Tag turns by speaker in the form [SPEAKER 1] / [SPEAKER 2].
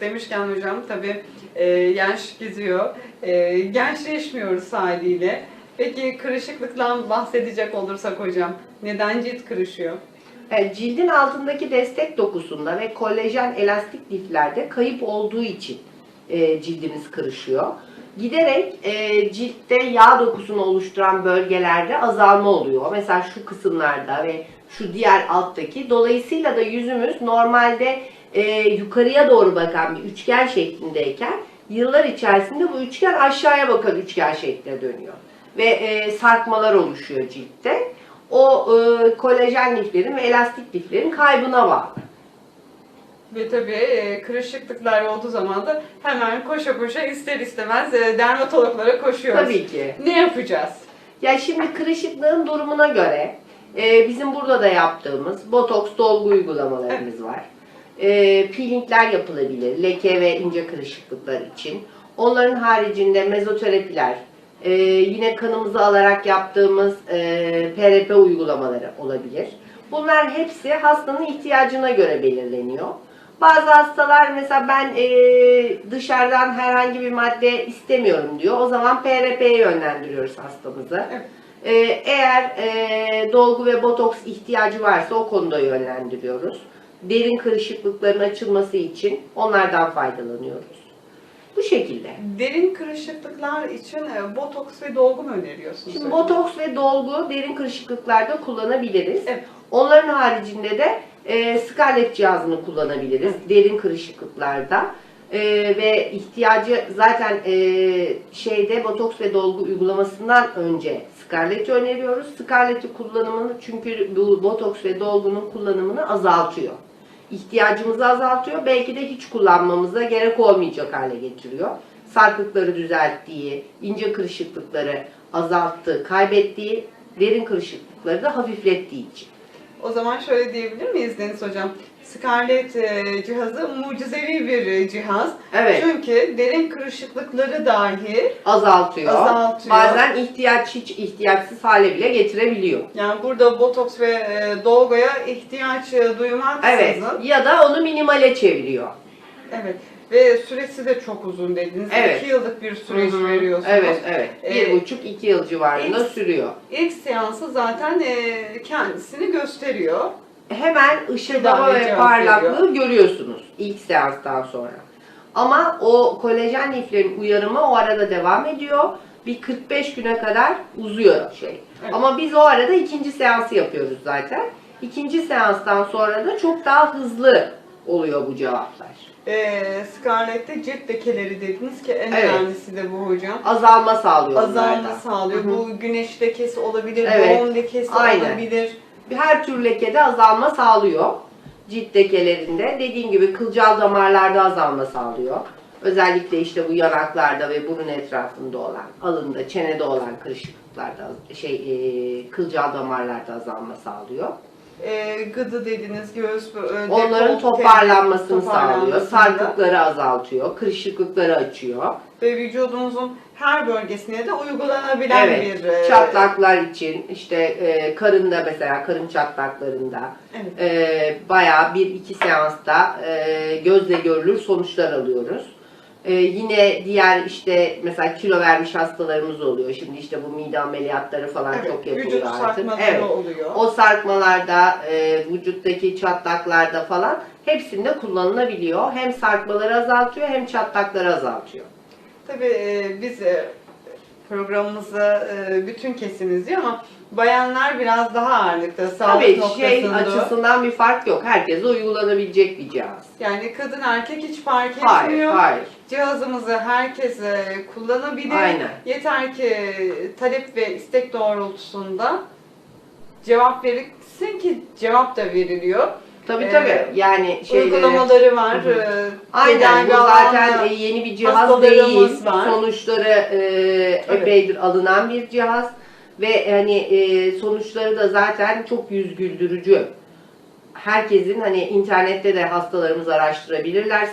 [SPEAKER 1] Demişken hocam tabii e, yaş gidiyor. E, gençleşmiyoruz haliyle. Peki kırışıklıktan bahsedecek olursak hocam neden cilt kırışıyor?
[SPEAKER 2] Evet, cildin altındaki destek dokusunda ve kolajen elastik liflerde kayıp olduğu için e, cildimiz kırışıyor. Giderek e, ciltte yağ dokusunu oluşturan bölgelerde azalma oluyor. Mesela şu kısımlarda ve şu diğer alttaki. Dolayısıyla da yüzümüz normalde e, yukarıya doğru bakan bir üçgen şeklindeyken yıllar içerisinde bu üçgen aşağıya bakan üçgen şekline dönüyor. Ve e, sarkmalar oluşuyor ciltte o e, kolajen liflerin ve elastik liflerin kaybına bağlı.
[SPEAKER 1] Ve tabii e, kırışıklıklar olduğu zaman da hemen koşa koşa ister istemez e, dermatologlara koşuyoruz.
[SPEAKER 2] Tabii ki.
[SPEAKER 1] Ne yapacağız?
[SPEAKER 2] Ya şimdi kırışıklığın durumuna göre e, bizim burada da yaptığımız botoks dolgu uygulamalarımız var. E, peelingler yapılabilir leke ve ince kırışıklıklar için. Onların haricinde mezoterapiler, e, yine kanımızı alarak yaptığımız e, PRP uygulamaları olabilir. Bunlar hepsi hastanın ihtiyacına göre belirleniyor. Bazı hastalar mesela ben e, dışarıdan herhangi bir madde istemiyorum diyor. O zaman PRP'ye yönlendiriyoruz hastamızı.
[SPEAKER 1] Evet.
[SPEAKER 2] E, eğer e, dolgu ve botoks ihtiyacı varsa o konuda yönlendiriyoruz. Derin kırışıklıkların açılması için onlardan faydalanıyoruz. Bu şekilde.
[SPEAKER 1] Derin kırışıklıklar için e, botoks ve dolgu mu öneriyorsunuz?
[SPEAKER 2] Şimdi botoks ve dolgu derin kırışıklıklarda kullanabiliriz.
[SPEAKER 1] Evet.
[SPEAKER 2] Onların haricinde de e, Scarlett cihazını kullanabiliriz derin kırışıklıklarda. E, ve ihtiyacı zaten e, şeyde botoks ve dolgu uygulamasından önce Scarlett'i öneriyoruz. Scarlett'i kullanımını çünkü bu botoks ve dolgunun kullanımını azaltıyor. İhtiyacımızı azaltıyor. Belki de hiç kullanmamıza gerek olmayacak hale getiriyor. Sarkıkları düzelttiği, ince kırışıklıkları azalttığı, kaybettiği, derin kırışıklıkları da hafiflettiği için.
[SPEAKER 1] O zaman şöyle diyebilir miyiz Deniz Hocam? Scarlett e, cihazı mucizevi bir e, cihaz.
[SPEAKER 2] Evet.
[SPEAKER 1] Çünkü derin kırışıklıkları dahi
[SPEAKER 2] Azaltıyor.
[SPEAKER 1] Azaltıyor.
[SPEAKER 2] Bazen ihtiyaç hiç ihtiyaçsız hale bile getirebiliyor.
[SPEAKER 1] yani burada botoks ve e, dolguya ihtiyaç duymaksızın.
[SPEAKER 2] Evet. Ya da onu minimale çeviriyor.
[SPEAKER 1] Evet. Ve süresi de çok uzun dediniz.
[SPEAKER 2] Evet.
[SPEAKER 1] İki yıllık bir süreç
[SPEAKER 2] Hı hı.
[SPEAKER 1] veriyorsunuz.
[SPEAKER 2] Evet, evet. Bir
[SPEAKER 1] Ee,
[SPEAKER 2] buçuk, iki yıl civarında
[SPEAKER 1] ilk-
[SPEAKER 2] sürüyor.
[SPEAKER 1] İlk seansı zaten e, kendisini gösteriyor.
[SPEAKER 2] Hemen ışıldama ve parlaklığı görüyorsunuz ilk seanstan sonra. Ama o kolajen liflerin uyarımı o arada devam ediyor. Bir 45 güne kadar uzuyor şey.
[SPEAKER 1] Evet.
[SPEAKER 2] Ama biz o arada ikinci seansı yapıyoruz zaten. İkinci seanstan sonra da çok daha hızlı oluyor bu cevaplar.
[SPEAKER 1] E, Scarlett'te cilt lekeleri dediniz ki en
[SPEAKER 2] Evet.
[SPEAKER 1] önemlisi de bu hocam.
[SPEAKER 2] Azalma sağlıyor
[SPEAKER 1] Azalma
[SPEAKER 2] bunlarda.
[SPEAKER 1] sağlıyor.
[SPEAKER 2] Hı hı.
[SPEAKER 1] Bu güneş lekesi olabilir,
[SPEAKER 2] Evet.
[SPEAKER 1] doğum lekesi
[SPEAKER 2] Aynen.
[SPEAKER 1] olabilir.
[SPEAKER 2] her tür lekede azalma sağlıyor. Cilt lekelerinde. Dediğim gibi kılcal damarlarda azalma sağlıyor. Özellikle işte bu yanaklarda ve burun etrafında olan, alında, çenede olan kırışıklıklarda, şey, e, kılcal damarlarda azalma sağlıyor.
[SPEAKER 1] E, gıdı dediniz, göğüs e,
[SPEAKER 2] Onların toparlanmasını sağlıyor. Sarkıkları azaltıyor, kırışıklıkları açıyor.
[SPEAKER 1] Ve vücudunuzun her bölgesine de uygulanabilen
[SPEAKER 2] Evet,
[SPEAKER 1] bir... e,
[SPEAKER 2] çatlaklar için işte e, karında mesela karın çatlaklarında
[SPEAKER 1] Evet.
[SPEAKER 2] e, bayağı bir iki seansta e, gözle görülür sonuçlar alıyoruz. E, yine diğer işte mesela kilo vermiş hastalarımız oluyor. Şimdi işte bu mide ameliyatları falan
[SPEAKER 1] Evet,
[SPEAKER 2] çok yapılıyor
[SPEAKER 1] vücut
[SPEAKER 2] artık. Evet.
[SPEAKER 1] oluyor.
[SPEAKER 2] O sarkmalarda, e, vücuttaki çatlaklarda falan hepsinde kullanılabiliyor. Hem sarkmaları azaltıyor hem çatlakları azaltıyor.
[SPEAKER 1] Tabii e, biz e, programımızda e, bütün kesim izliyor ama bayanlar biraz daha ağırlıkta sağlık
[SPEAKER 2] Tabii
[SPEAKER 1] noktasında.
[SPEAKER 2] şey açısından bir fark yok. Herkese uygulanabilecek bir cihaz.
[SPEAKER 1] Yani kadın erkek hiç fark
[SPEAKER 2] Hayır,
[SPEAKER 1] etmiyor.
[SPEAKER 2] hayır.
[SPEAKER 1] Cihazımızı herkes e, kullanabilir.
[SPEAKER 2] Aynen.
[SPEAKER 1] Yeter ki talep ve istek doğrultusunda cevap verilsin ki cevap da veriliyor.
[SPEAKER 2] Tabii
[SPEAKER 1] Ee,
[SPEAKER 2] tabii. Yani şeyleri...
[SPEAKER 1] Uygulamaları var.
[SPEAKER 2] Hı hı.
[SPEAKER 1] e,
[SPEAKER 2] Aynen bu zaten e, yeni bir cihaz değil.
[SPEAKER 1] var.
[SPEAKER 2] Sonuçları e, epeydir alınan bir cihaz ve hani e, sonuçları da zaten çok yüz güldürücü. Herkesin hani internette de hastalarımız araştırabilirler.